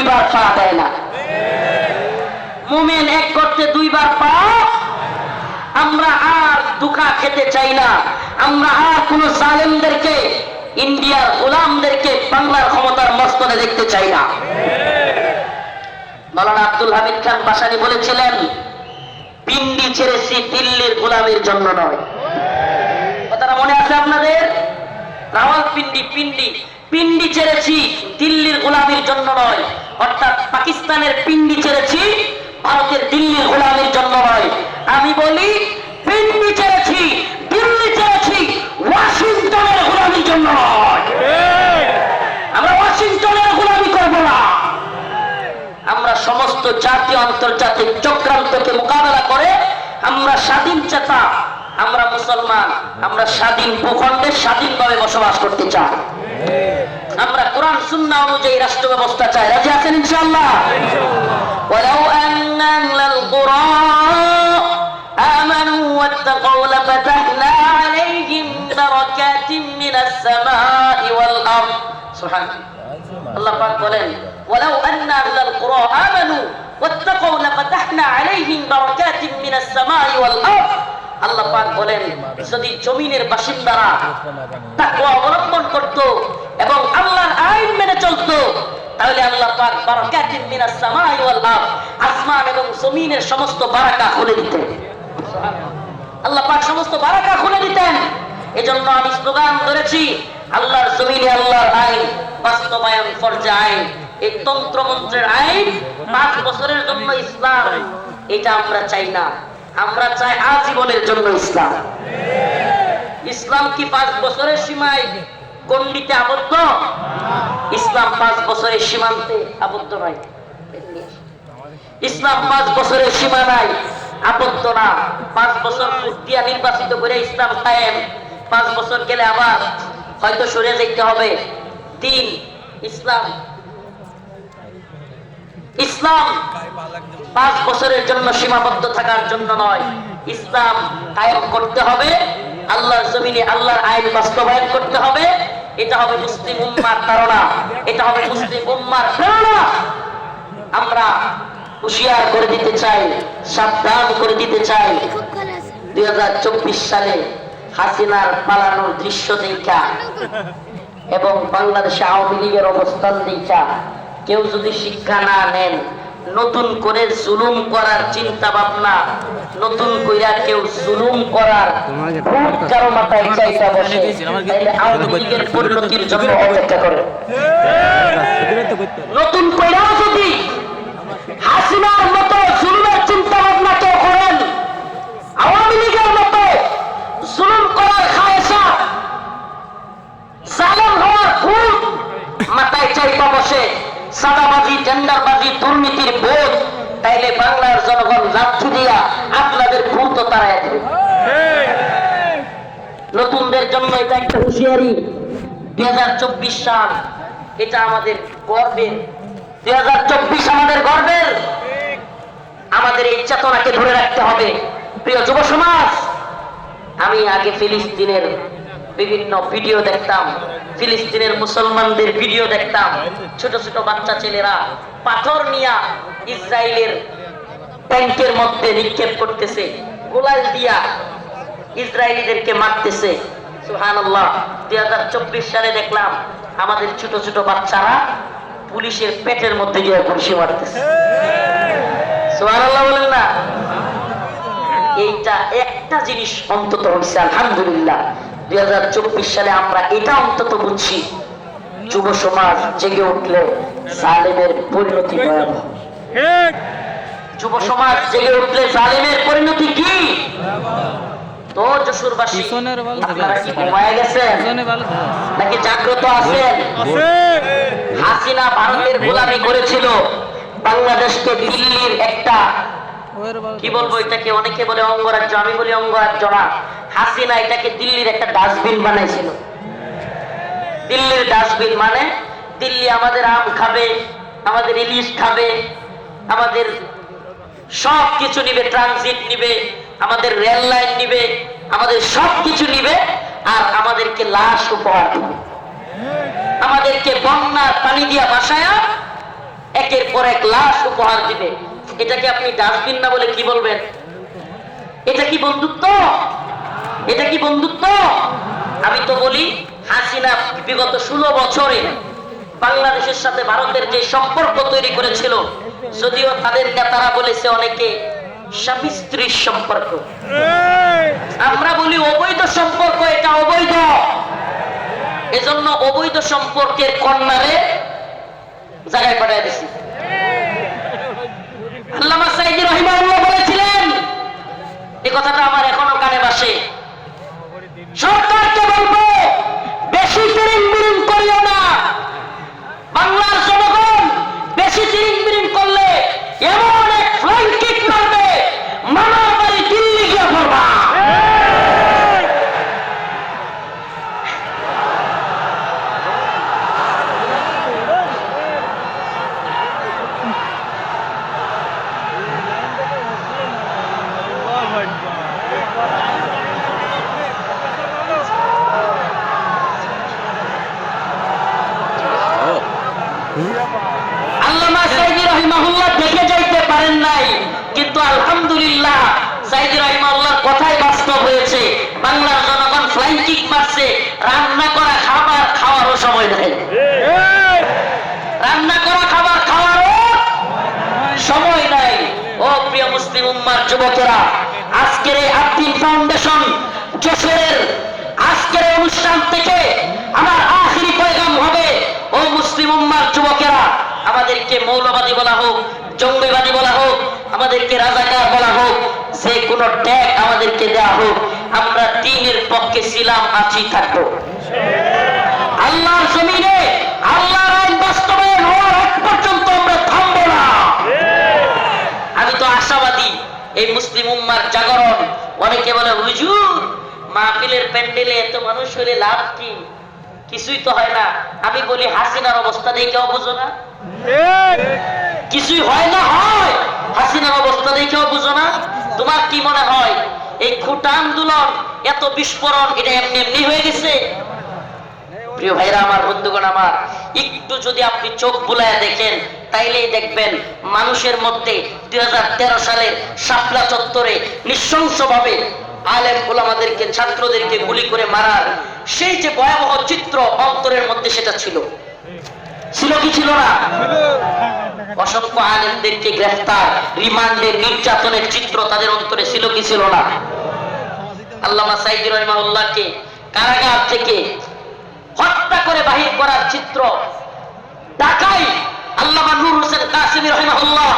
দুইবার পা দেয় না। মুমিন এক করতে দুইবার পা। আমরা আর দুঃখা খেতে চাই না। আমরা আর কোন জালেমদেরকে, ইন্ডিয়ার গোলামদেরকে বাংলার ক্ষমতার মস্তনে দেখতে চাই না। মৌলানা আব্দুল হামিদ খান বাসানি বলেছিলেন, পিন্ডি ছেড়েছি দিল্লির গোলামের জন্য নয়। কথাটা মনে আছে আপনাদের? রাওয়াল পিন্ডি পিন্ডি। পিন্ডি ছেড়েছি দিল্লির গোলামির জন্য নয়। অর্থাৎ পাকিস্তানের পিন্ডি ছেড়েছি, ভারতের দিল্লির গোলামির জন্য নয়। আমি বলি, পিন্ডি ছেড়েছি, দিল্লি ছেড়েছি, ওয়াশিংটনের গোলামির জন্য নয়। আমরা ওয়াশিংটনের গোলামি করব না। আমরা সমস্ত জাতীয় আন্তর্জাতিক চক্রান্তকে মোকাবেলা করে আমরা স্বাধীন চেতা, আমরা মুসলমান, আমরা স্বাধীন ভূখণ্ডে স্বাধীনভাবে বসবাস করতে চাই। আমরা কোরআন সুন্না অনুযায়ী রাষ্ট্র ব্যবস্থা চাই রাজি আছেন ইনশাআল্লাহ ولو أن أهل القرى آمنوا واتقوا لفتحنا عليهم بركات من السماء والأرض سبحان الله আল্লাহ পাক বলেন ওয়ালাউ আন্না আহলাল কুরা আমানু ওয়াত্তাকু লাফাতাহনা আলাইহিম বারাকাতিন মিনাস সামাই ওয়াল আরদ আল্লাহ পাক বলেন, যদি জমিনের বাসিন্দারা তাকওয়া অবলম্বন করত এবং আল্লাহর আইন মেনে চলতো, তাহলে আল্লাহ পাক বারাকাতিন মিনাস সামাই ওয়াল আরদ, আসমান এবং জমিনের সমস্ত বারাকা খুলে দিতেন। আল্লাহ পাক সমস্ত বারাকা খুলে দিতেন। এজন্য আমি স্লোগান ধরেছি, আল্লাহর জমিনে আল্লাহর আইন, বাস্তবায়ন ফরজে আইন, এই তন্ত্র মন্ত্রের আইন পাঁচ বছরের জন্য ইসলাম, এটা আমরা চাই না। আমরা চাই আজীবনের জন্য ইসলাম। ইসলাম কি পাঁচ বছরের সীমায় গণ্ডিতে আবদ্ধ? ইসলাম পাঁচ বছরের সীমান্তে আবদ্ধ নয় ইসলাম পাঁচ বছরের সীমা নাই, আবদ্ধ না। পাঁচ বছর দিয়া নির্বাচিত করে ইসলাম কায়েম। পাঁচ বছর গেলে আবার হয়তো সরে যেতে হবে। তিন, ইসলাম ইসলাম পাঁচ বছরের জন্য সীমাবদ্ধ থাকার জন্য নয়। ইসলাম কায়েম করতে হবে, আল্লাহর জমিনে আল্লাহর আইন বাস্তবায়ন করতে হবে। এটা হবে মুসলিম উম্মার ধারণা, এটা হবে মুসলিম উম্মার প্রেরণা। আমরা হুশিয়ার করে দিতে চাই, সাবধান করে দিতে চাই। দুই হাজার চব্বিশ সালে হাসিনার পালানোর দৃশ্য দেখা এবং বাংলাদেশে আওয়ামী লীগের অবস্থান দেখা। কেউ যদি শিক্ষা না নেন, নতুন করে জুলুম করার চিন্তা ভাবনা নতুন কইরা কেউ জুলুম করার ভূত কারও মাথায় চাইতা বসে, তাইলে আওয়ামী পরিণতির জন্য অপেক্ষা করে। নতুন কইরাও যদি হাসিনার মতো জুলুমের চিন্তা ভাবনা কেউ করেন, আওয়ামী লীগের মতো জুলুম করার খায়সা জালেম হওয়ার ভূত মাথায় চাইপা বসে সাদাবাজি টেন্ডারবাজি, দুর্নীতির বোধ তাইলে বাংলার জনগণ লাঠি দিয়া আপনাদের ভূত তারাই দেবে। নতুনদের জন্য এটা একটা হুঁশিয়ারি। দুই হাজার চব্বিশ সাল, এটা আমাদের গর্বের। দুই হাজার চব্বিশ আমাদের গর্বের। আমাদের এই চেতনাকে ধরে রাখতে হবে। প্রিয় যুব সমাজ আমি আগে ফিলিস্তিনের বিভিন্ন ভিডিও দেখতাম। ফিলিস্তিনের মুসলমানদের ভিডিও দেখতাম। ছোট ছোট বাচ্চা ছেলেরা পাথর নিয়া ইসরায়েলের ট্যাঙ্কের মধ্যে নিক্ষেপ করতেছে, গোলাল দিয়া ইসরায়েলিদেরকে মারতেছে। আলহামদুলিল্লাহ। দুই সালে আমরা এটা অন্তত বুঝছি। যুব সমাজ জেগে উঠলে জালেমের পরিণতি ভয়াবহ। যুব সমাজ জেগে উঠলে জালেমের পরিণতি কি? তো যশোরবাসী পিছনের ভালো থাকে। আপনারা কি ঘুমায় গেছেন? পিছনে ভালো থাকে। নাকি জাগ্রত আছেন? হাসিনা ভারতের গোলামি করেছিল। বাংলাদেশকে দিল্লির একটা কি বলব, এটাকে অনেকে বলে অঙ্গরাজ্য, আমি বলি অঙ্গরাজ্য না। হাসিনা এটাকে দিল্লির একটা ডাস্টবিন বানাইছিল। দিল্লির ডাস্টবিন মানে দিল্লি আমাদের আম খাবে, আমাদের ইলিশ খাবে, আমাদের সব কিছু নিবে, ট্রানজিট নিবে, আমাদের রেল লাইন নিবে, আমাদের সব কিছু নিবে, আর আমাদেরকে লাশ উপহার আমাদেরকে বন্যার পানি দিয়া বাসায়া একের পর এক লাশ উপহার দিবে। এটাকে আপনি ডাস্টবিন না বলে কি বলবেন? এটা কি বন্ধুত্ব? এটা কি বন্ধুত্ব? আমি তো বলি, হাসিনা বিগত ষোলো বছরে বাংলাদেশের সাথে ভারতের যে সম্পর্ক তৈরি করেছিল, যদিও তাদের নেতারা বলেছে অনেকে স্বামী স্ত্রীর সম্পর্ক। আমরা বলি অবৈধ সম্পর্ক, এটা অবৈধ। এজন্য অবৈধ সম্পর্কের কন্যারে জায়গায় পাঠিয়ে দিছি কিন্তু আলহামদুলিল্লাহ সাইদি রহিমাহুল্লাহর কথাই বাস্তব হয়েছে। বাংলার জনগণ ফ্লাইং কিক মারছে, রান্না করা খাবার খাওয়ারও সময় নেই। রান্না করা খাবার খাওয়ারও সময় নাই। ও প্রিয় মুসলিম উম্মার যুবকেরা, আজকের এই আব্দিন ফাউন্ডেশন যশোরের, আজকের অনুষ্ঠান থেকে আমার আখিরি পয়গাম হবে ও মুসলিম উম্মার যুবকেরা আমাদেরকে মৌলবাদী বলা হোক জঙ্গিবাদী বলা হোক আমাদেরকে রাজাকার বলা হোক, যে কোনো ট্যাগ আমাদেরকে দেওয়া হোক, আমরা দিনের পক্ষে ছিলাম আছি থাকব। আল্লাহর জমিনে, আল্লাহর আইন বাস্তবায়ন হওয়ার পর্যন্ত আমরা থামবো না। আমি তো আশাবাদী, এই মুসলিম উম্মার জাগরণ, অনেকে বলে, হুজুর, মাহফিলের প্যান্ডেলে এত মানুষ হলে লাভ কি? কিছুই তো হয় না। আমি বলি, হাসিনার অবস্থা দেখেও বুঝো না। কিছুই হয় না, হয় হাসিনার অবস্থা দেখেও বুঝো না তোমার কি মনে হয়? এই খুঁটা আন্দোলন এত বিস্ফোরণ এটা এমনি এমনি হয়ে গেছে? প্রিয় ভাইরা আমার, বন্ধুগণ আমার, একটু যদি আপনি চোখ বুলায় দেখেন, তাইলেই দেখবেন মানুষের মধ্যে দুই হাজার তেরো সালে শাপলা চত্বরে নৃশংসভাবে আলেম ওলামাদেরকে, ছাত্রদেরকে গুলি করে মারার সেই যে ভয়াবহ চিত্র অন্তরের মধ্যে সেটা ছিল। ছিল কি ছিল না? অসংখ্য আলেমদেরকে গ্রেফতার রিমান্ডের নির্যাতনের চিত্র তাদের অন্তরে ছিল কি ছিল না? আল্লামা সাইদ রহমাউল্লাহকে কারাগার থেকে হত্যা করে বাহির করার চিত্র ঢাকায় আল্লামা নুর হোসেন কাসিম রহমাউল্লাহ